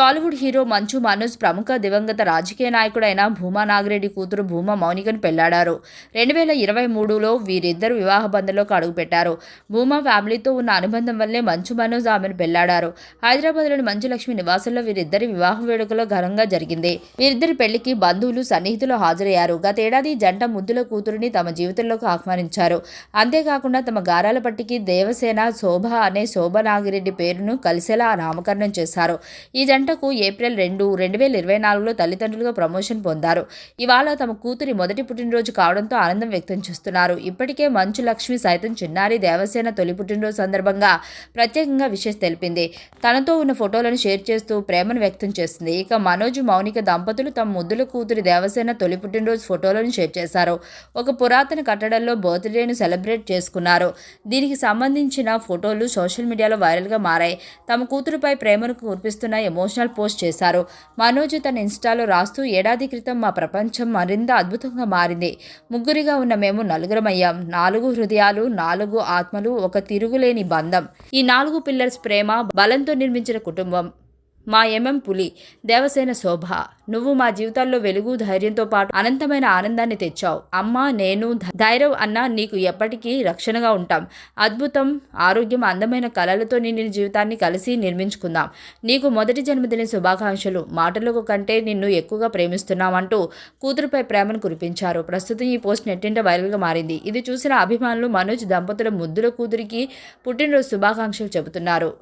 Tollywood hero Manchu Manoj ప్రముఖ దివంగత రాజకీయ నాయకుడైన భూమా నాగిరెడ్డి కూతురు భూమా మౌనికను పెళ్ళాడారు. రెండు వేల ఇరవై మూడులో వీరిద్దరు వివాహ బంధంలోకి అడుగుపెట్టారు భూమా ఫ్యామిలీతో ఉన్న అనుబంధం వల్లే మంచు మనోజ్ ఆమెను పెళ్ళాడారు. హైదరాబాద్లోని మంచులక్ష్మి నివాసంలో వీరిద్దరి వివాహ వేడుకలో ఘనంగా జరిగింది. వీరిద్దరి పెళ్ళికి బంధువులు సన్నిహితులు హాజరయ్యారు. గతేడాది జంట ముద్దుల కూతురుని తమ జీవితంలోకి ఆహ్వానించారు. అంతేకాకుండా తమ గారాల పట్టికి దేవసేన శోభ అనే శోభ నాగిరెడ్డి పేరును కలిసేలా నామకరణం చేశారు. ఈ జంట జంటకు ఏప్రిల్ రెండు రెండు వేల ఇరవై నాలుగులో తల్లిదండ్రులుగా ప్రమోషన్ పొందారు. ఇవాళ తమ కూతురి మొదటి పుట్టినరోజు కావడంతో ఆనందం వ్యక్తం చేస్తున్నారు. ఇప్పటికే మంచు లక్ష్మి సైతం చిన్నారి దేవసేన తొలి పుట్టినరోజు సందర్భంగా ప్రత్యేకంగా విషెస్ తెలిపింది. తనతో ఉన్న ఫోటోలను షేర్ చేస్తూ ప్రేమను వ్యక్తం చేసింది. ఇక మనోజ్ మౌనిక దంపతులు తమ ముద్దుల కూతురి దేవసేన తొలి పుట్టినరోజు ఫోటోలను షేర్ చేశారు. ఒక పురాతన కట్టడంలో బర్త్డేను సెలబ్రేట్ చేసుకున్నారు. దీనికి సంబంధించిన ఫోటోలు సోషల్ మీడియాలో వైరల్గా మారాయి. తమ కూతురుపై ప్రేమను కురిపిస్తున్న ఎమోషనల్ పోస్ట్ చేశారు. మనోజ్ తన ఇన్స్టాలో రాస్తూ ఏడాది క్రితం మా ప్రపంచం మరింత అద్భుతంగా మారింది. ముగ్గురిగా ఉన్న మేము నలుగురమయ్యాం నాలుగు హృదయాలు నాలుగు ఆత్మలు ఒక తిరుగులేని బంధం. ఈ నాలుగు పిల్లర్స్ ప్రేమ బలంతో నిర్మించిన కుటుంబం. మా ఎంఎం పులి దేవసేన శోభ. నువ్వు మా జీవితాల్లో వెలుగు ధైర్యంతో పాటు అనంతమైన ఆనందాన్ని తెచ్చావు. అమ్మ నేను ధైర్యం అన్న నీకు ఎప్పటికీ రక్షణగా ఉంటాం. అద్భుతం ఆరోగ్యం అందమైన కళలతో నిన్ను జీవితాన్ని కలిసి నిర్మించుకుందాం. నీకు మొదటి జన్మదిన శుభాకాంక్షలు. మాటలకు కంటే నిన్ను ఎక్కువగా ప్రేమిస్తున్నామంటూ కూతురుపై ప్రేమను కురిపించారు. ప్రస్తుతం ఈ పోస్ట్ నెట్టింట వైరల్గా మారింది. ఇది చూసిన అభిమానులు మనోజ్ దంపతుల ముద్దుల కూతురికి పుట్టినరోజు శుభాకాంక్షలు చెబుతున్నారు.